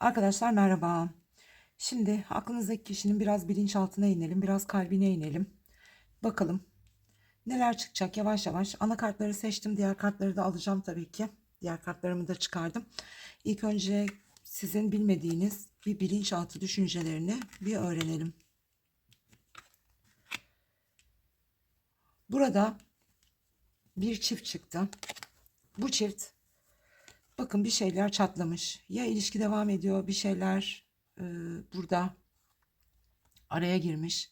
Arkadaşlar merhaba. Şimdi aklınızdaki kişinin biraz bilinçaltına inelim, biraz kalbine inelim. Bakalım neler çıkacak yavaş yavaş. Ana kartları seçtim, diğer kartları da alacağım tabii ki. Diğer kartlarımı da çıkardım. İlk önce sizin bilmediğiniz bir bilinçaltı düşüncelerini bir öğrenelim. Burada bir çift çıktı. Bu çift Bakın bir şeyler çatlamış. Ya ilişki devam ediyor, bir şeyler e, burada araya girmiş.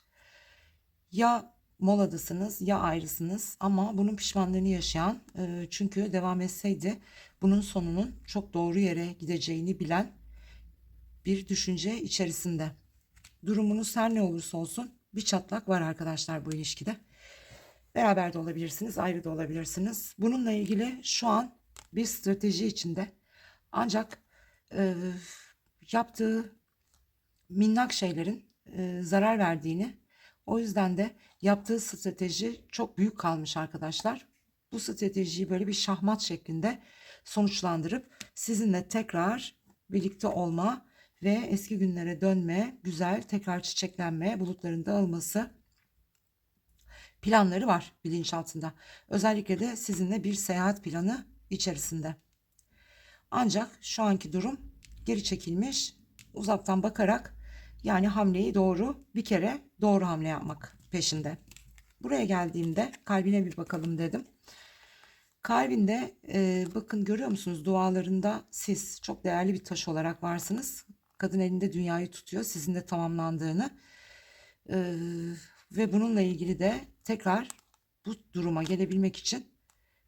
Ya moladasınız ya ayrısınız ama bunun pişmanlığını yaşayan e, çünkü devam etseydi bunun sonunun çok doğru yere gideceğini bilen bir düşünce içerisinde. Durumunuz her ne olursa olsun bir çatlak var arkadaşlar bu ilişkide. Beraber de olabilirsiniz, ayrı da olabilirsiniz. Bununla ilgili şu an bir strateji içinde. Ancak e, yaptığı minnak şeylerin e, zarar verdiğini, o yüzden de yaptığı strateji çok büyük kalmış arkadaşlar. Bu stratejiyi böyle bir şahmat şeklinde sonuçlandırıp sizinle tekrar birlikte olma ve eski günlere dönme, güzel tekrar çiçeklenme, bulutların dağılması planları var bilinçaltında. Özellikle de sizinle bir seyahat planı içerisinde. Ancak şu anki durum geri çekilmiş, uzaktan bakarak yani hamleyi doğru bir kere doğru hamle yapmak peşinde. Buraya geldiğimde kalbine bir bakalım dedim. Kalbinde e, bakın görüyor musunuz dualarında siz çok değerli bir taş olarak varsınız. Kadın elinde dünyayı tutuyor sizin de tamamlandığını e, ve bununla ilgili de tekrar bu duruma gelebilmek için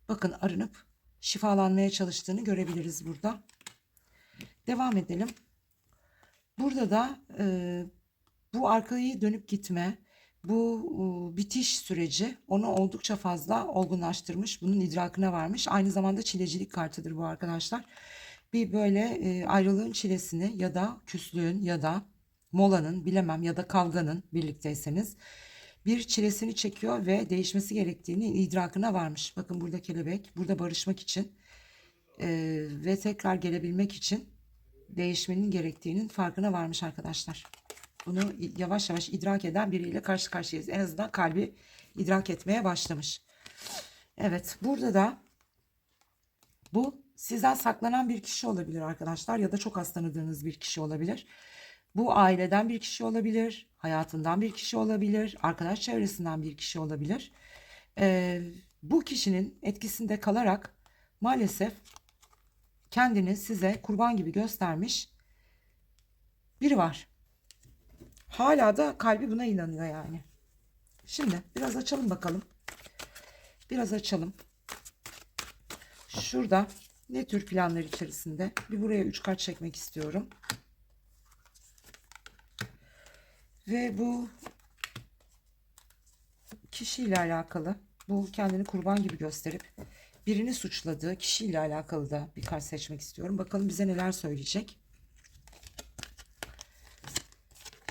bakın arınıp şifalanmaya çalıştığını görebiliriz burada. Devam edelim. Burada da e, bu arkayı dönüp gitme, bu e, bitiş süreci onu oldukça fazla olgunlaştırmış. Bunun idrakine varmış. Aynı zamanda çilecilik kartıdır bu arkadaşlar. Bir böyle e, ayrılığın çilesini ya da küslüğün ya da molanın bilemem ya da kavganın birlikteyseniz bir çilesini çekiyor ve değişmesi gerektiğini idrakına varmış. Bakın burada kelebek, burada barışmak için e, ve tekrar gelebilmek için değişmenin gerektiğinin farkına varmış arkadaşlar. Bunu yavaş yavaş idrak eden biriyle karşı karşıyayız. En azından kalbi idrak etmeye başlamış. Evet, burada da bu sizden saklanan bir kişi olabilir arkadaşlar ya da çok az tanıdığınız bir kişi olabilir. Bu aileden bir kişi olabilir, hayatından bir kişi olabilir, arkadaş çevresinden bir kişi olabilir. Ee, bu kişinin etkisinde kalarak maalesef kendini size kurban gibi göstermiş biri var. Hala da kalbi buna inanıyor yani. Şimdi biraz açalım bakalım. Biraz açalım. Şurada ne tür planlar içerisinde? Bir buraya üç kart çekmek istiyorum. Ve bu kişiyle alakalı bu kendini kurban gibi gösterip birini suçladığı kişiyle alakalı da bir kart seçmek istiyorum. Bakalım bize neler söyleyecek.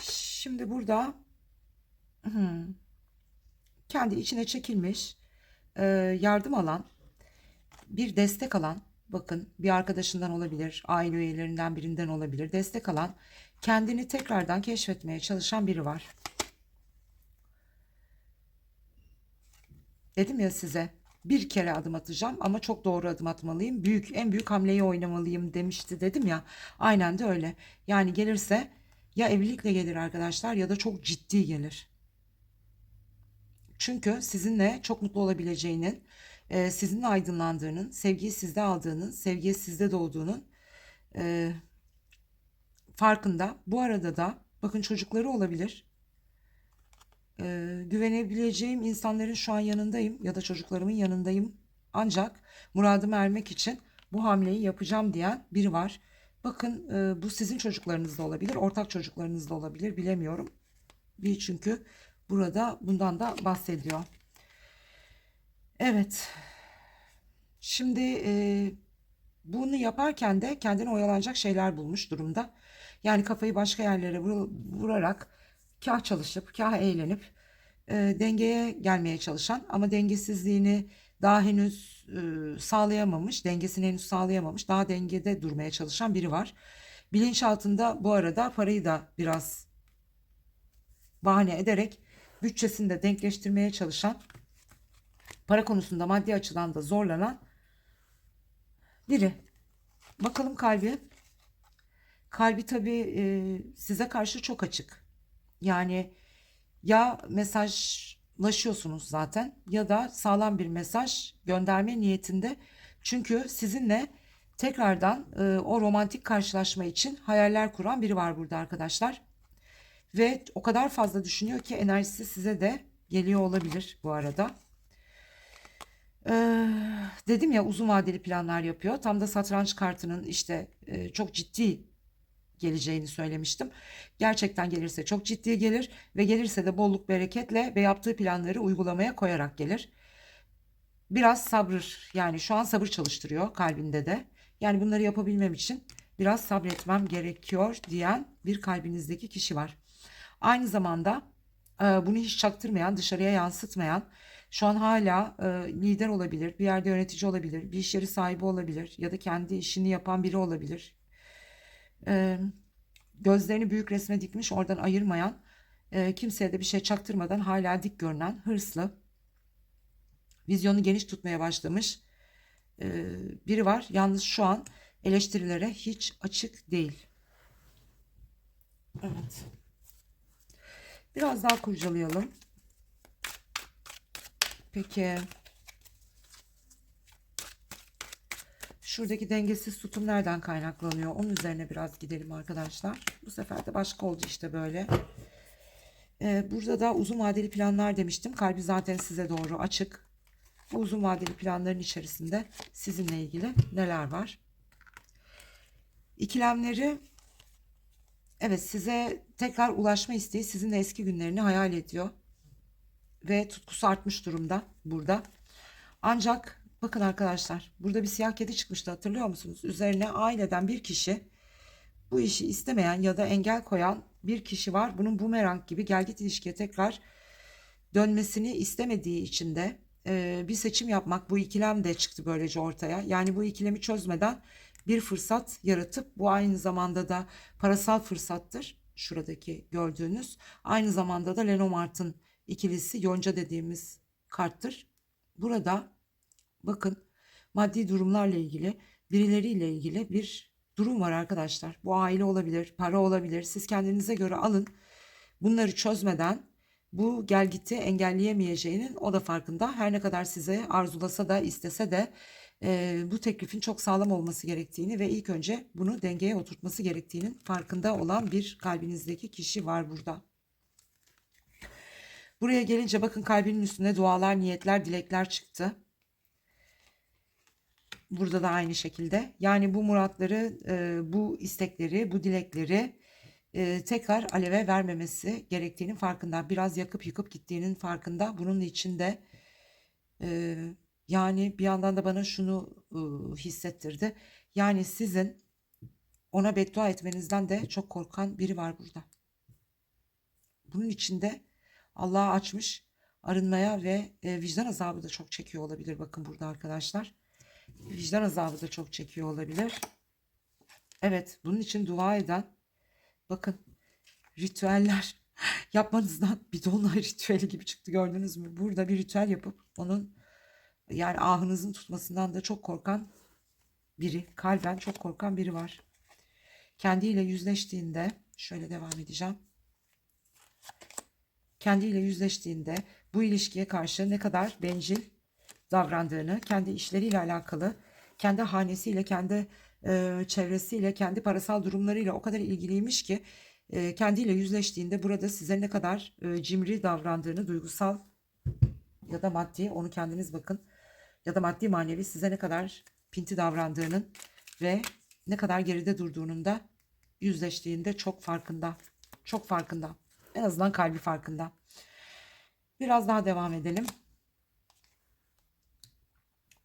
Şimdi burada hmm, kendi içine çekilmiş e, yardım alan bir destek alan bakın bir arkadaşından olabilir aile üyelerinden birinden olabilir destek alan kendini tekrardan keşfetmeye çalışan biri var. Dedim ya size bir kere adım atacağım ama çok doğru adım atmalıyım. Büyük en büyük hamleyi oynamalıyım demişti dedim ya. Aynen de öyle. Yani gelirse ya evlilikle gelir arkadaşlar ya da çok ciddi gelir. Çünkü sizinle çok mutlu olabileceğinin, e, sizinle aydınlandığının, sevgiyi sizde aldığının, sevgiye sizde doğduğunun e, farkında. Bu arada da bakın çocukları olabilir. Ee, güvenebileceğim insanların şu an yanındayım ya da çocuklarımın yanındayım. Ancak muradıma ermek için bu hamleyi yapacağım diyen biri var. Bakın e, bu sizin çocuklarınız da olabilir, ortak çocuklarınız da olabilir bilemiyorum. Bir çünkü burada bundan da bahsediyor. Evet. Şimdi e, bunu yaparken de kendine oyalanacak şeyler bulmuş durumda. Yani kafayı başka yerlere vurarak kah çalışıp kah eğlenip e, dengeye gelmeye çalışan ama dengesizliğini daha henüz e, sağlayamamış, dengesini henüz sağlayamamış, daha dengede durmaya çalışan biri var. Bilinçaltında bu arada parayı da biraz bahane ederek bütçesini de denkleştirmeye çalışan, para konusunda maddi açıdan da zorlanan biri. Bakalım kalbi. Kalbi tabii e, size karşı çok açık. Yani ya mesajlaşıyorsunuz zaten ya da sağlam bir mesaj gönderme niyetinde. Çünkü sizinle tekrardan e, o romantik karşılaşma için hayaller kuran biri var burada arkadaşlar. Ve o kadar fazla düşünüyor ki enerjisi size de geliyor olabilir bu arada. Ee, dedim ya uzun vadeli planlar yapıyor. Tam da satranç kartının işte e, çok ciddi geleceğini söylemiştim. Gerçekten gelirse çok ciddi gelir ve gelirse de bolluk bereketle ve yaptığı planları uygulamaya koyarak gelir. Biraz sabır yani şu an sabır çalıştırıyor kalbinde de. Yani bunları yapabilmem için biraz sabretmem gerekiyor diyen bir kalbinizdeki kişi var. Aynı zamanda e, bunu hiç çaktırmayan, dışarıya yansıtmayan, şu an hala e, lider olabilir, bir yerde yönetici olabilir, bir iş yeri sahibi olabilir ya da kendi işini yapan biri olabilir. E, gözlerini büyük resme dikmiş, oradan ayırmayan, e, kimseye de bir şey çaktırmadan hala dik görünen, hırslı, vizyonu geniş tutmaya başlamış e, biri var. Yalnız şu an eleştirilere hiç açık değil. Evet. Biraz daha kurcalayalım. Peki. Şuradaki dengesiz tutum nereden kaynaklanıyor? Onun üzerine biraz gidelim arkadaşlar. Bu sefer de başka oldu işte böyle. Ee, burada da uzun vadeli planlar demiştim. Kalbi zaten size doğru açık. Bu uzun vadeli planların içerisinde sizinle ilgili neler var? İkilemleri evet size tekrar ulaşma isteği sizinle eski günlerini hayal ediyor. Ve tutkusu artmış durumda burada. Ancak bakın arkadaşlar burada bir siyah kedi çıkmıştı hatırlıyor musunuz? Üzerine aileden bir kişi bu işi istemeyen ya da engel koyan bir kişi var. Bunun bumerang gibi gelgit ilişkiye tekrar dönmesini istemediği için de e, bir seçim yapmak bu ikilem de çıktı böylece ortaya. Yani bu ikilemi çözmeden bir fırsat yaratıp bu aynı zamanda da parasal fırsattır. Şuradaki gördüğünüz. Aynı zamanda da Lenormand'ın ikilisi yonca dediğimiz karttır. Burada bakın maddi durumlarla ilgili birileriyle ilgili bir durum var arkadaşlar. Bu aile olabilir, para olabilir. Siz kendinize göre alın. Bunları çözmeden bu gelgiti engelleyemeyeceğinin o da farkında. Her ne kadar size arzulasa da istese de e, bu teklifin çok sağlam olması gerektiğini ve ilk önce bunu dengeye oturtması gerektiğinin farkında olan bir kalbinizdeki kişi var burada. Buraya gelince bakın kalbinin üstünde dualar, niyetler, dilekler çıktı. Burada da aynı şekilde. Yani bu muratları, e, bu istekleri, bu dilekleri e, tekrar aleve vermemesi gerektiğinin farkında. Biraz yakıp yıkıp gittiğinin farkında. Bunun içinde e, yani bir yandan da bana şunu e, hissettirdi. Yani sizin ona beddua etmenizden de çok korkan biri var burada. Bunun içinde Allah'a açmış arınmaya ve e, vicdan azabı da çok çekiyor olabilir. Bakın burada arkadaşlar. Vicdan azabı da çok çekiyor olabilir. Evet bunun için dua eden bakın ritüeller yapmanızdan bir dolunay ritüeli gibi çıktı gördünüz mü? Burada bir ritüel yapıp onun yani ahınızın tutmasından da çok korkan biri, kalben çok korkan biri var. Kendiyle yüzleştiğinde şöyle devam edeceğim. Kendiyle yüzleştiğinde bu ilişkiye karşı ne kadar bencil davrandığını, kendi işleriyle alakalı, kendi hanesiyle, kendi e, çevresiyle, kendi parasal durumlarıyla o kadar ilgiliymiş ki e, kendiyle yüzleştiğinde burada size ne kadar e, cimri davrandığını, duygusal ya da maddi onu kendiniz bakın ya da maddi manevi size ne kadar pinti davrandığının ve ne kadar geride durduğunun da yüzleştiğinde çok farkında. Çok farkında. En azından kalbi farkında. Biraz daha devam edelim.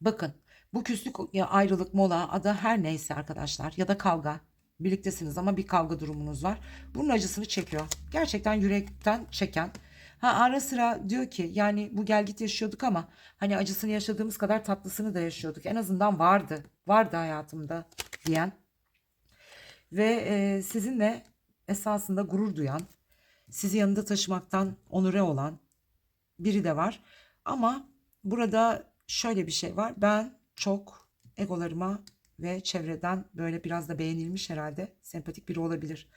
Bakın bu küslük ya ayrılık mola adı her neyse arkadaşlar ya da kavga birliktesiniz ama bir kavga durumunuz var. Bunun acısını çekiyor. Gerçekten yürekten çeken. Ha ara sıra diyor ki yani bu gel git yaşıyorduk ama hani acısını yaşadığımız kadar tatlısını da yaşıyorduk. En azından vardı. Vardı hayatımda diyen. ve e, sizinle esasında gurur duyan, sizi yanında taşımaktan onure olan biri de var. Ama burada şöyle bir şey var. Ben çok egolarıma ve çevreden böyle biraz da beğenilmiş herhalde sempatik biri olabilir.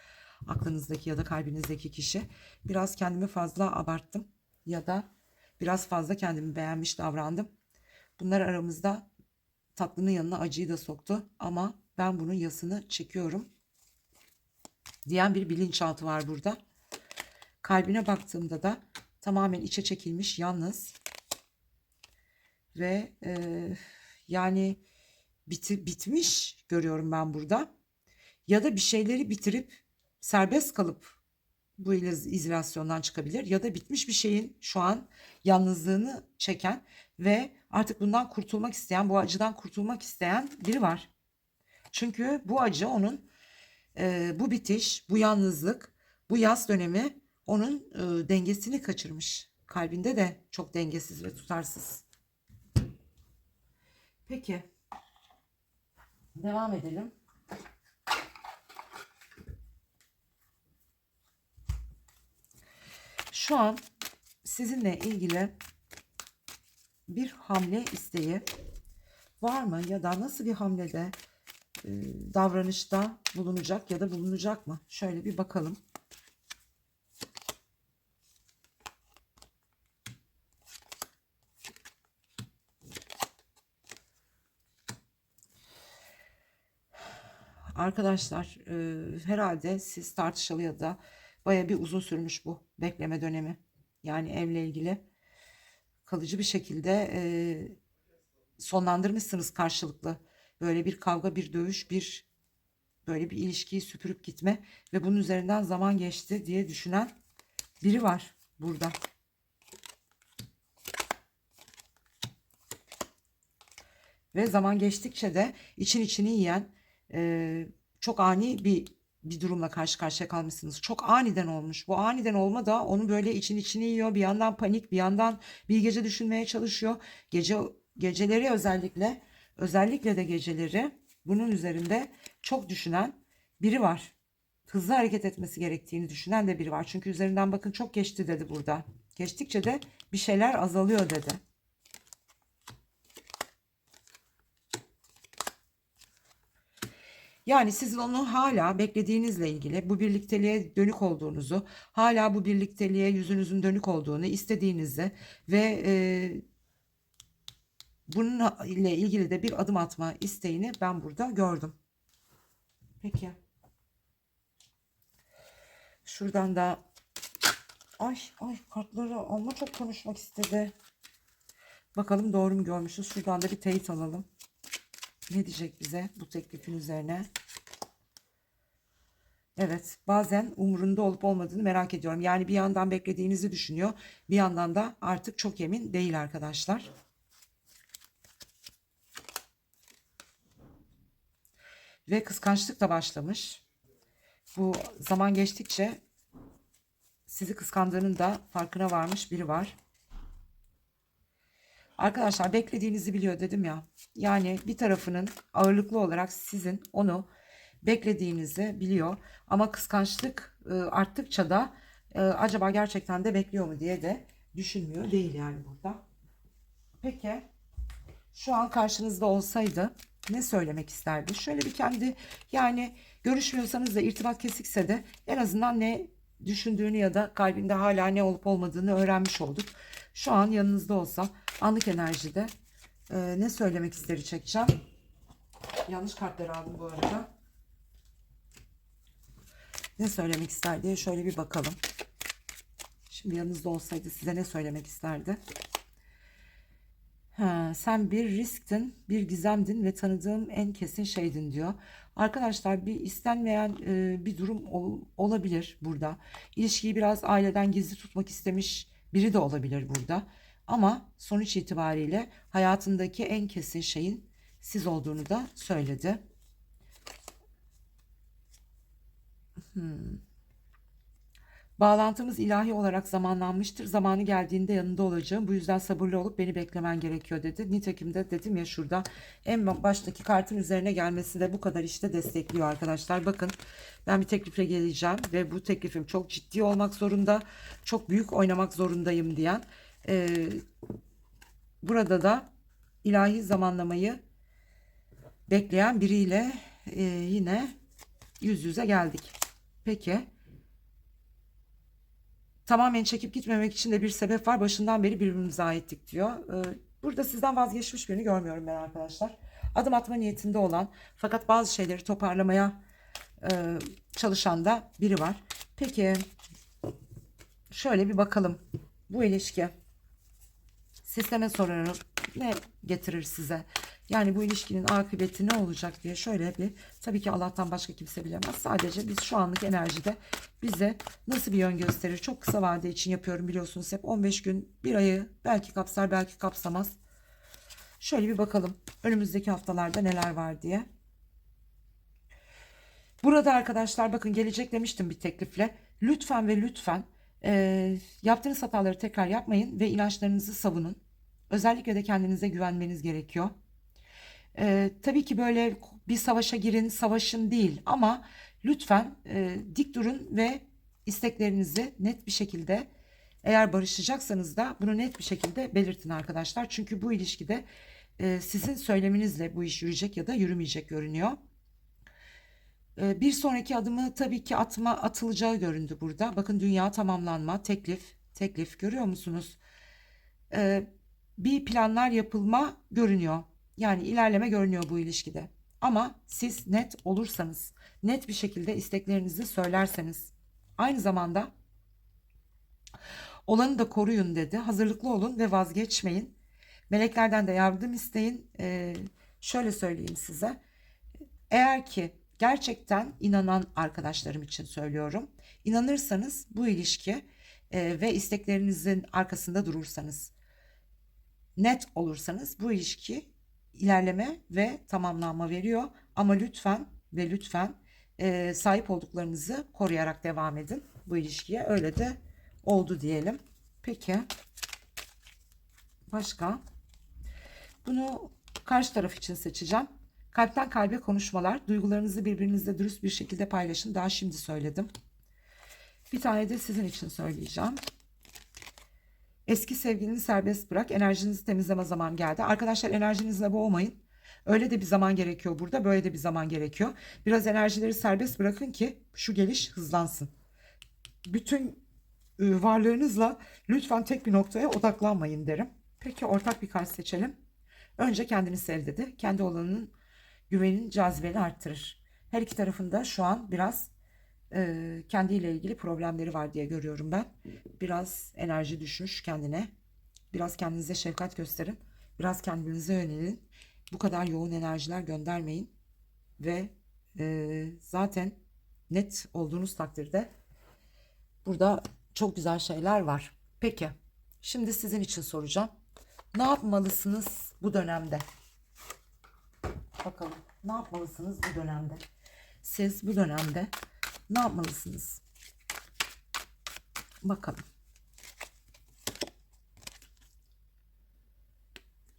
Aklınızdaki ya da kalbinizdeki kişi. Biraz kendimi fazla abarttım ya da biraz fazla kendimi beğenmiş davrandım. Bunlar aramızda tatlının yanına acıyı da soktu ama ben bunun yasını çekiyorum diyen bir bilinçaltı var burada. Kalbine baktığımda da tamamen içe çekilmiş, yalnız ve e, yani biti, bitmiş görüyorum ben burada. Ya da bir şeyleri bitirip serbest kalıp bu iz- izolasyondan çıkabilir ya da bitmiş bir şeyin şu an yalnızlığını çeken ve artık bundan kurtulmak isteyen, bu acıdan kurtulmak isteyen biri var. Çünkü bu acı onun e, bu bitiş, bu yalnızlık, bu yaz dönemi onun e, dengesini kaçırmış. Kalbinde de çok dengesiz ve tutarsız. Peki. Devam edelim. Şu an sizinle ilgili bir hamle isteği var mı ya da nasıl bir hamlede davranışta bulunacak ya da bulunacak mı? Şöyle bir bakalım. Arkadaşlar e, herhalde siz tartışalı ya da baya bir uzun sürmüş bu bekleme dönemi. Yani evle ilgili kalıcı bir şekilde e, sonlandırmışsınız karşılıklı. Böyle bir kavga, bir dövüş, bir böyle bir ilişkiyi süpürüp gitme ve bunun üzerinden zaman geçti diye düşünen biri var burada. Ve zaman geçtikçe de için içini yiyen e, çok ani bir bir durumla karşı karşıya kalmışsınız. Çok aniden olmuş. Bu aniden olma da onu böyle için içini yiyor. Bir yandan panik, bir yandan bir gece düşünmeye çalışıyor. Gece geceleri özellikle özellikle de geceleri bunun üzerinde çok düşünen biri var. Hızlı hareket etmesi gerektiğini düşünen de biri var. Çünkü üzerinden bakın çok geçti dedi burada. Geçtikçe de bir şeyler azalıyor dedi. Yani sizin onu hala beklediğinizle ilgili bu birlikteliğe dönük olduğunuzu, hala bu birlikteliğe yüzünüzün dönük olduğunu istediğinizi ve e, bununla ilgili de bir adım atma isteğini ben burada gördüm. Peki. Şuradan da ay ay kartları alma çok konuşmak istedi. Bakalım doğru mu görmüşüz? Şuradan da bir teyit alalım. Ne diyecek bize bu teklifin üzerine? Evet, bazen umurunda olup olmadığını merak ediyorum. Yani bir yandan beklediğinizi düşünüyor, bir yandan da artık çok emin değil arkadaşlar. Ve kıskançlık da başlamış. Bu zaman geçtikçe sizi kıskandığının da farkına varmış biri var. Arkadaşlar beklediğinizi biliyor dedim ya. Yani bir tarafının ağırlıklı olarak sizin onu beklediğinizi biliyor. Ama kıskançlık e, arttıkça da e, acaba gerçekten de bekliyor mu diye de düşünmüyor değil yani burada. Peki şu an karşınızda olsaydı ne söylemek isterdi? Şöyle bir kendi yani görüşmüyorsanız da irtibat kesikse de en azından ne düşündüğünü ya da kalbinde hala ne olup olmadığını öğrenmiş olduk. Şu an yanınızda olsa anlık enerjide e, ne söylemek isteri çekeceğim. Yanlış kartları aldım bu arada. Ne söylemek ister diye şöyle bir bakalım. Şimdi yanınızda olsaydı size ne söylemek isterdi? Ha, sen bir risktin, bir gizemdin ve tanıdığım en kesin şeydin diyor. Arkadaşlar bir istenmeyen e, bir durum ol- olabilir burada. İlişkiyi biraz aileden gizli tutmak istemiş biri de olabilir burada. Ama sonuç itibariyle hayatındaki en kesin şeyin siz olduğunu da söyledi. Hmm. Bağlantımız ilahi olarak zamanlanmıştır. Zamanı geldiğinde yanında olacağım. Bu yüzden sabırlı olup beni beklemen gerekiyor dedi. Nitekim de dedim ya şurada en baştaki kartın üzerine gelmesi de bu kadar işte destekliyor arkadaşlar. Bakın ben bir teklifle geleceğim ve bu teklifim çok ciddi olmak zorunda. Çok büyük oynamak zorundayım diyen. Ee, burada da ilahi zamanlamayı bekleyen biriyle e, yine yüz yüze geldik. Peki. Tamamen çekip gitmemek için de bir sebep var. Başından beri birbirimize aittik diyor. Ee, burada sizden vazgeçmiş birini görmüyorum ben arkadaşlar. Adım atma niyetinde olan fakat bazı şeyleri toparlamaya e, çalışan da biri var. Peki şöyle bir bakalım. Bu ilişki sisteme sorarım ne getirir size? Yani bu ilişkinin akıbeti ne olacak diye şöyle bir tabii ki Allah'tan başka kimse bilemez. Sadece biz şu anlık enerjide bize nasıl bir yön gösterir? Çok kısa vade için yapıyorum biliyorsunuz hep 15 gün bir ayı belki kapsar belki kapsamaz. Şöyle bir bakalım önümüzdeki haftalarda neler var diye. Burada arkadaşlar bakın gelecek demiştim bir teklifle. Lütfen ve lütfen e, yaptığınız hataları tekrar yapmayın ve inançlarınızı savunun. Özellikle de kendinize güvenmeniz gerekiyor. Ee, tabii ki böyle bir savaşa girin, savaşın değil ama lütfen e, dik durun ve isteklerinizi net bir şekilde eğer barışacaksanız da bunu net bir şekilde belirtin arkadaşlar. Çünkü bu ilişkide e, sizin söyleminizle bu iş yürüyecek ya da yürümeyecek görünüyor. E, bir sonraki adımı tabii ki atma atılacağı göründü burada. Bakın dünya tamamlanma, teklif, teklif görüyor musunuz? E, bir planlar yapılma görünüyor. Yani ilerleme görünüyor bu ilişkide. Ama siz net olursanız, net bir şekilde isteklerinizi söylerseniz, aynı zamanda olanı da koruyun dedi. Hazırlıklı olun ve vazgeçmeyin. Meleklerden de yardım isteyin. Ee, şöyle söyleyeyim size. Eğer ki gerçekten inanan arkadaşlarım için söylüyorum. İnanırsanız bu ilişki e, ve isteklerinizin arkasında durursanız, net olursanız bu ilişki ilerleme ve tamamlanma veriyor. Ama lütfen ve lütfen e, sahip olduklarınızı koruyarak devam edin bu ilişkiye. Öyle de oldu diyelim. Peki. Başka? Bunu karşı taraf için seçeceğim. Kalpten kalbe konuşmalar. Duygularınızı birbirinizle dürüst bir şekilde paylaşın. Daha şimdi söyledim. Bir tane de sizin için söyleyeceğim. Eski sevgilini serbest bırak. Enerjinizi temizleme zaman geldi. Arkadaşlar enerjinizle boğmayın. Öyle de bir zaman gerekiyor burada. Böyle de bir zaman gerekiyor. Biraz enerjileri serbest bırakın ki şu geliş hızlansın. Bütün e, varlığınızla lütfen tek bir noktaya odaklanmayın derim. Peki ortak bir kart seçelim. Önce kendini sev dedi. Kendi olanının güvenin cazibeni arttırır. Her iki tarafında şu an biraz e, kendiyle ilgili problemleri var diye görüyorum ben. Biraz enerji düşmüş kendine. Biraz kendinize şefkat gösterin. Biraz kendinize yönelin. Bu kadar yoğun enerjiler göndermeyin. Ve e, zaten net olduğunuz takdirde burada çok güzel şeyler var. Peki şimdi sizin için soracağım. Ne yapmalısınız bu dönemde? Bakalım ne yapmalısınız bu dönemde? Siz bu dönemde ne yapmalısınız? Bakalım.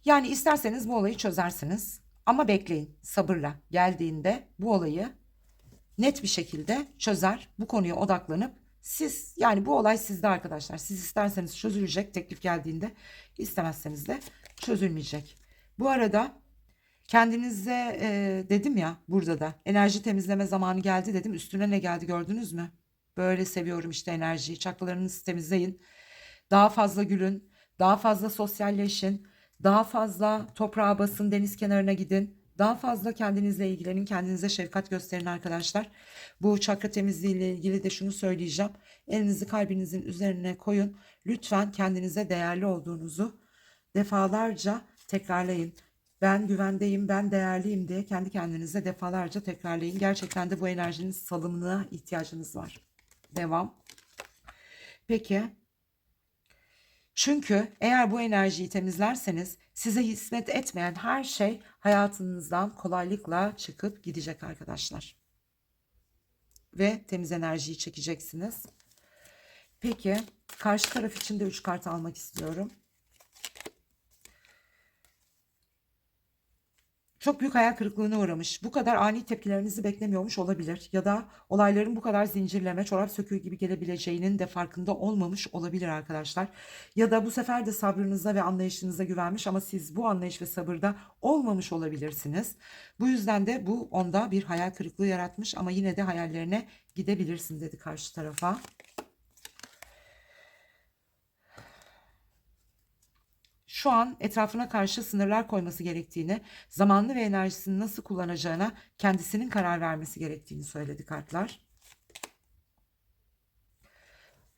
Yani isterseniz bu olayı çözersiniz. Ama bekleyin sabırla. Geldiğinde bu olayı net bir şekilde çözer. Bu konuya odaklanıp siz yani bu olay sizde arkadaşlar. Siz isterseniz çözülecek teklif geldiğinde istemezseniz de çözülmeyecek. Bu arada Kendinize e, dedim ya burada da enerji temizleme zamanı geldi dedim. Üstüne ne geldi gördünüz mü? Böyle seviyorum işte enerjiyi. Çakralarınızı temizleyin. Daha fazla gülün. Daha fazla sosyalleşin. Daha fazla toprağa basın, deniz kenarına gidin. Daha fazla kendinizle ilgilenin, kendinize şefkat gösterin arkadaşlar. Bu çakra temizliği ile ilgili de şunu söyleyeceğim. Elinizi kalbinizin üzerine koyun. Lütfen kendinize değerli olduğunuzu defalarca tekrarlayın. Ben güvendeyim, ben değerliyim diye kendi kendinize defalarca tekrarlayın. Gerçekten de bu enerjinin salımına ihtiyacınız var. Devam. Peki. Çünkü eğer bu enerjiyi temizlerseniz size hizmet etmeyen her şey hayatınızdan kolaylıkla çıkıp gidecek arkadaşlar. Ve temiz enerjiyi çekeceksiniz. Peki karşı taraf için de 3 kart almak istiyorum. Çok büyük hayal kırıklığına uğramış. Bu kadar ani tepkilerinizi beklemiyormuş olabilir. Ya da olayların bu kadar zincirleme, çorap söküğü gibi gelebileceğinin de farkında olmamış olabilir arkadaşlar. Ya da bu sefer de sabrınıza ve anlayışınıza güvenmiş ama siz bu anlayış ve sabırda olmamış olabilirsiniz. Bu yüzden de bu onda bir hayal kırıklığı yaratmış ama yine de hayallerine gidebilirsin dedi karşı tarafa. Şu an etrafına karşı sınırlar koyması gerektiğini, zamanını ve enerjisini nasıl kullanacağına kendisinin karar vermesi gerektiğini söyledi kartlar.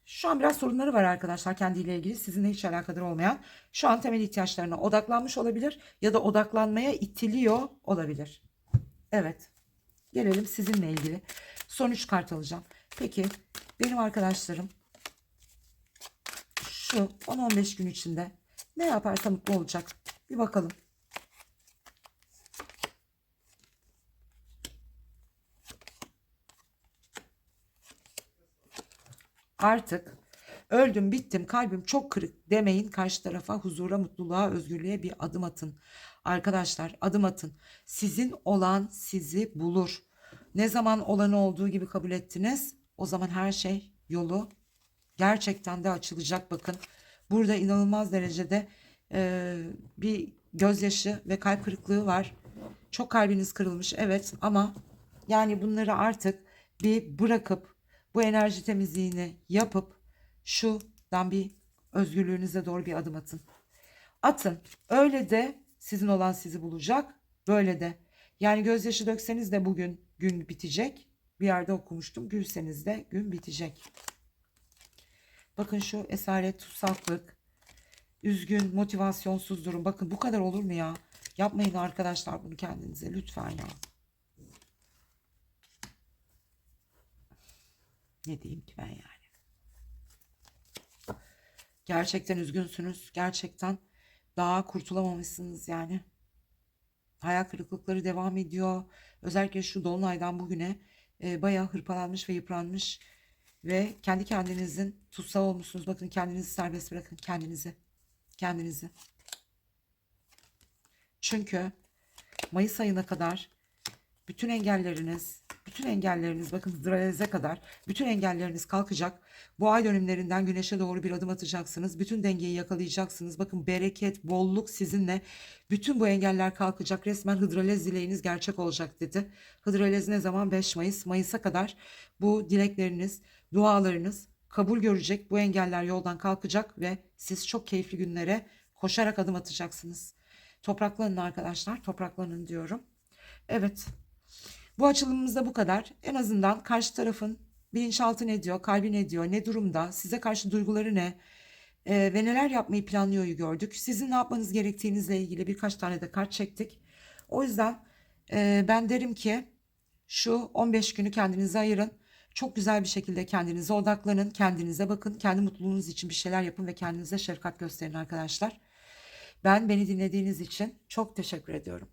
Şu an biraz sorunları var arkadaşlar kendiyle ilgili sizinle hiç alakadar olmayan. Şu an temel ihtiyaçlarına odaklanmış olabilir ya da odaklanmaya itiliyor olabilir. Evet. Gelelim sizinle ilgili. Son 3 kart alacağım. Peki benim arkadaşlarım şu 10-15 gün içinde ne yaparsa mutlu olacak. Bir bakalım. Artık öldüm bittim kalbim çok kırık demeyin karşı tarafa huzura mutluluğa özgürlüğe bir adım atın. Arkadaşlar adım atın. Sizin olan sizi bulur. Ne zaman olanı olduğu gibi kabul ettiniz o zaman her şey yolu gerçekten de açılacak bakın. Burada inanılmaz derecede e, bir gözyaşı ve kalp kırıklığı var. Çok kalbiniz kırılmış evet ama yani bunları artık bir bırakıp bu enerji temizliğini yapıp şuradan bir özgürlüğünüze doğru bir adım atın. Atın. Öyle de sizin olan sizi bulacak. Böyle de. Yani gözyaşı dökseniz de bugün gün bitecek. Bir yerde okumuştum. Gülseniz de gün bitecek. Bakın şu esaret, tutsaklık, üzgün, motivasyonsuz durum. Bakın bu kadar olur mu ya? Yapmayın arkadaşlar bunu kendinize lütfen ya. Ne diyeyim ki ben yani? Gerçekten üzgünsünüz. Gerçekten daha kurtulamamışsınız yani. Hayal kırıklıkları devam ediyor. Özellikle şu dolunaydan bugüne e, bayağı hırpalanmış ve yıpranmış ve kendi kendinizin tutsağı olmuşsunuz. Bakın kendinizi serbest bırakın kendinizi. Kendinizi. Çünkü Mayıs ayına kadar bütün engelleriniz, bütün engelleriniz bakın hidrolize kadar bütün engelleriniz kalkacak. Bu ay dönümlerinden güneşe doğru bir adım atacaksınız. Bütün dengeyi yakalayacaksınız. Bakın bereket, bolluk sizinle. Bütün bu engeller kalkacak. Resmen hidrolez dileğiniz gerçek olacak dedi. Hidrolez ne zaman? 5 Mayıs. Mayıs'a kadar bu dilekleriniz, dualarınız kabul görecek. Bu engeller yoldan kalkacak ve siz çok keyifli günlere koşarak adım atacaksınız. Topraklanın arkadaşlar. Topraklanın diyorum. Evet. Bu açılımımız da bu kadar. En azından karşı tarafın bilinçaltı ne diyor, kalbi ne diyor, ne durumda, size karşı duyguları ne e, ve neler yapmayı planlıyoryu gördük. Sizin ne yapmanız gerektiğinizle ilgili birkaç tane de kart çektik. O yüzden e, ben derim ki şu 15 günü kendinize ayırın. Çok güzel bir şekilde kendinize odaklanın, kendinize bakın, kendi mutluluğunuz için bir şeyler yapın ve kendinize şefkat gösterin arkadaşlar. Ben beni dinlediğiniz için çok teşekkür ediyorum.